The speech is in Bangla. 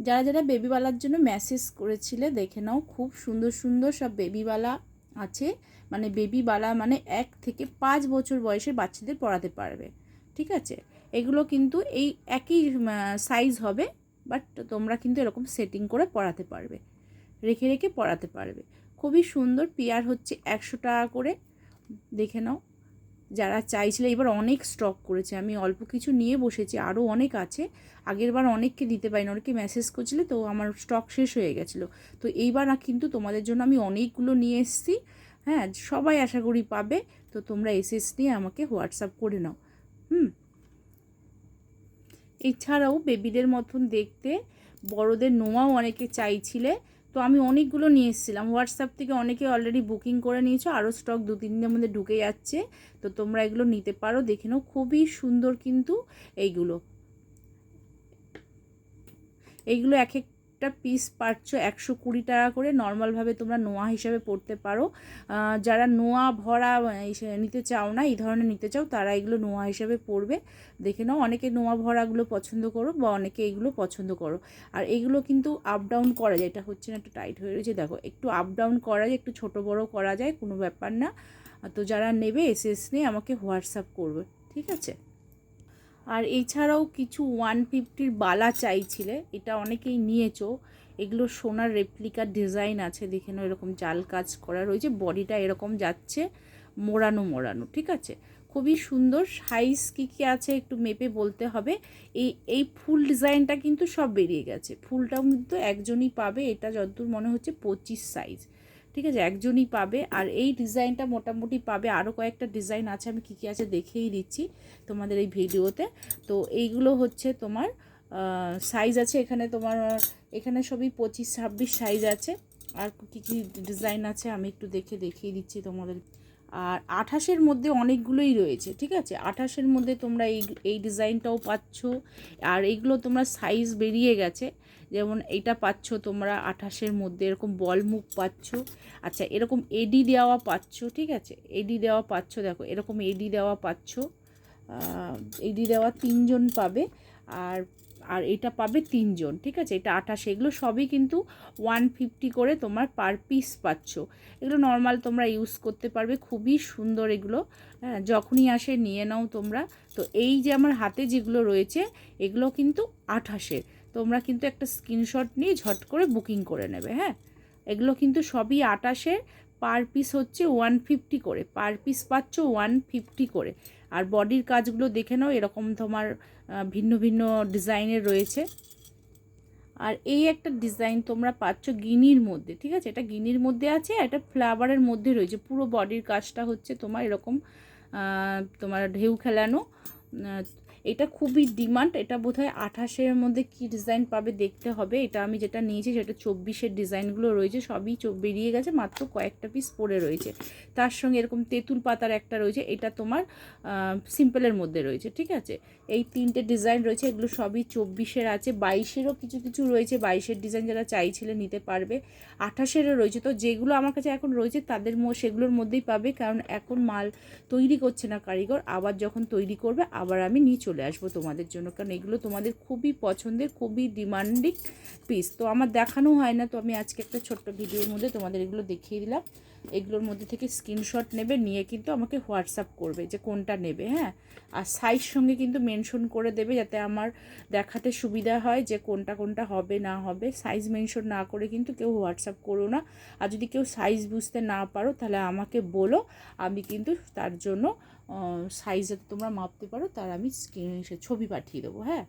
যারা যারা বেবিওয়ালার জন্য মেসেজ করেছিলে, দেখে নাও খুব সুন্দর সুন্দর সব বেবিওয়ালা আছে। মানে বেবিওয়ালা মানে এক থেকে পাঁচ বছর বয়সের বাচ্চাদের পড়াতে পারবে। ঠিক আছে? এগুলো কিন্তু এই একই সাইজ হবে বাট তোমরা কিন্তু এরকম সেটিং করে পড়াতে পারবে। রেখে রেখে পড়াতে পারবে। খুবই সুন্দর পেয়ার হচ্ছে একশো টাকা করে। দেখে নাও। যারা চাইছিলে, এবার অনেক স্টক করেছে। আমি অল্প কিছু নিয়ে বসেছি আরও অনেক আছে। আগের বার অনেককে দিতে পারিনি অনেকে মেসেজ করছিলে, তো আমার স্টক শেষ হয়ে গেছিল। তো এইবার কিন্তু তোমাদের জন্য আমি অনেকগুলো নিয়ে এসেছি। হ্যাঁ সবাই আশা করি পাবে। তো তোমরা এসএস নিয়ে আমাকে হোয়াটসঅ্যাপ করে নাও। হুম? এছাড়াও বেবিদের মতন দেখতে, বড়দের নোয়াও অনেকে চাইছিলে। তো আমি অনেকগুলো নিয়ে এসেছিলাম। হোয়াটসঅ্যাপ থেকে অনেকে অলরেডি বুকিং করে নিয়েছো আরও স্টক দু তিন দিনের মধ্যে ঢুকে যাচ্ছে। তো তোমরা এগুলো নিতে পারো, দেখে নাও। খুবই সুন্দর কিন্তু এইগুলো। এইগুলো এক একটা পিস পাচ্ছ একশো কুড়ি টাকা করে। নর্মালভাবে তোমরা নোয়া হিসাবে পড়তে পারো। যারা নোয়া ভরা নিতে চাও না, এই ধরনের নিতে চাও, তারা এগুলো নোয়া হিসাবে পড়বে। দেখে নাও, অনেকে নোয়া ভরাগুলো পছন্দ করো বা অনেকে এইগুলো পছন্দ করো। আর এইগুলো কিন্তু আপ ডাউন করা যায়। এটা হচ্ছে না, একটু টাইট হয়ে রয়েছে। দেখো, একটু আপ ডাউন করা যায়, একটু ছোটো বড়ো করা যায়, কোনো ব্যাপার না। তো যারা নেবে এস এস নিয়ে আমাকে হোয়াটসঅ্যাপ করবে, ঠিক আছে? আর এছাড়াও কিছু ওয়ান ফিফটির বালা চাইছিলে, এটা অনেকেই নিয়েছো। এগুলো সোনার রেপ্লিকার ডিজাইন আছে, দেখে নাও এরকম জাল কাজ করা রয়েছে, বডিটা এরকম যাচ্ছে, মোড়ানো মোড়ানো, ঠিক আছে? খুবই সুন্দর সাইজ কী কী আছে একটু মেপে বলতে হবে। এই এই ফুল ডিজাইনটা কিন্তু সব বেরিয়ে গেছে, ফুলটাও কিন্তু একজনই পাবে, এটা যতদূর মনে হচ্ছে পঁচিশ সাইজ ঠিক আছে, একজনই পাবে। আর এই ডিজাইনটা মোটামুটি পাবে। আরও কয়েকটা ডিজাইন আছে, আমি কী কী আছে দেখেই দিচ্ছি তোমাদের এই ভিডিওতে। তো এইগুলো হচ্ছে তোমার সাইজ আছে এখানে তোমার, এখানে সবই পঁচিশ, ছাব্বিশ সাইজ আছে। আর কী কী ডিজাইন আছে আমি একটু দেখে দেখিয়ে দিচ্ছি তোমাদের। আর আঠাশের মধ্যে অনেকগুলোই রয়েছে, ঠিক আছে? আঠাশের মধ্যে তোমরা এই এই ডিজাইনটাও পাচ্ছ। আর এইগুলো তোমরা সাইজ বেরিয়ে গেছে। যেমন এইটা পাচ্ছ তোমরা আঠাশের মধ্যে, এরকম বল মুখ পাচ্ছ। আচ্ছা এরকম এডি দেওয়া পাচ্ছ, ঠিক আছে? এডি দেওয়া পাচ্ছ, দেখো, এরকম এডি দেওয়া পাচ্ছ। এডি দেওয়া তিনজন পাবে। আর আর এটা পাবে তিনজন, ঠিক আছে? এটা আঠাশ, এগুলো সবই কিন্তু ওয়ান ফিফটি করে তোমার পার পিস পাচ্ছ। এগুলো নর্মাল তোমরা ইউজ করতে পারবে, খুবই সুন্দর এগুলো। হ্যাঁ যখনই আসে নিয়ে নাও তোমরা। তো এই যে আমার হাতে যেগুলো রয়েছে, এগুলো কিন্তু আঠাশের। তোমরা কিন্তু একটা স্ক্রিনশট নিয়ে ঝট করে বুকিং করে নেবে হ্যাঁ? এগুলো কিন্তু সবই আটাশের পার পিস হচ্ছে ওয়ান ফিফটি করে পার পিস পাচ্ছ ওয়ান ফিফটি করে। আর বডির কাজগুলো দেখে নাও, এরকম তোমার ভিন্ন ভিন্ন ডিজাইনের রয়েছে। আর এই একটা ডিজাইন তোমরা পাচ্ছ গিনির মধ্যে, ঠিক আছে? এটা গিনির মধ্যে আছে আর এটা ফ্লাওয়ারের মধ্যে রয়েছে। পুরো বডির কাজটা হচ্ছে তোমার এরকম তোমার ঢেউ খেলানো এটা খুবই ডিমান্ড, এটা বোধহয় আঠাশের মধ্যে কি ডিজাইন পাবে দেখতে হবে। এটা আমি যেটা নিয়েছি সেটা চব্বিশের ডিজাইনগুলো রয়েছে, সবই বেরিয়ে গেছে, মাত্র কয়েকটা পিস পড়ে রয়েছে। তার সঙ্গে এরকম তেঁতুল পাতার একটা রয়েছে, এটা তোমার সিম্পলের মধ্যে রয়েছে, ঠিক আছে? এই তিনটে ডিজাইন রয়েছে, এগুলো সবই চব্বিশের আছে, বাইশেরও কিছু কিছু রয়েছে, বাইশের ডিজাইন যারা চাইছিলে নিতে পারবে। আঠাশেরও রয়েছে, তো যেগুলো আমার কাছে এখন রয়েছে, তাদের সেগুলোর মধ্যেই পাবে, কারণ এখন মাল তৈরি করছে না কারিগর, আবার যখন তৈরি করবে, আবার আমি নিয়ে চলে আসব তোমাদের জন্য। কারণ এগুলো তোমাদের খুবই পছন্দের, খুবই ডিমান্ডিং পিস তো আমার দেখানো হয় না, তো আমি আজকে একটা ছোট্ট ভিডিওর মধ্যে তোমাদের এগুলো দেখিয়ে দিলাম। এগুলোর মধ্যে থেকে স্ক্রিনশট নেবে, নিয়ে কিন্তু আমাকে হোয়াটসঅ্যাপ করবে যে কোনটা নেবে হ্যাঁ? আর সাইজ সঙ্গে কিন্তু মেনশন করে দেবে যাতে আমার দেখাতে সুবিধা হয় যে কোনটা কোনটা হবে, না হবে। সাইজ মেনশন না করে কিন্তু কেউ হোয়াটসঅ্যাপ করো না। আর যদি কেউ সাইজ বুঝতে না পারো, তাহলে আমাকে বলো। আমি কিন্তু তার জন্য সাইজ যাতে তোমরা মাপতে পারো, তার আমি স্ক্রিন ছবি পাঠিয়ে দেবো হ্যাঁ?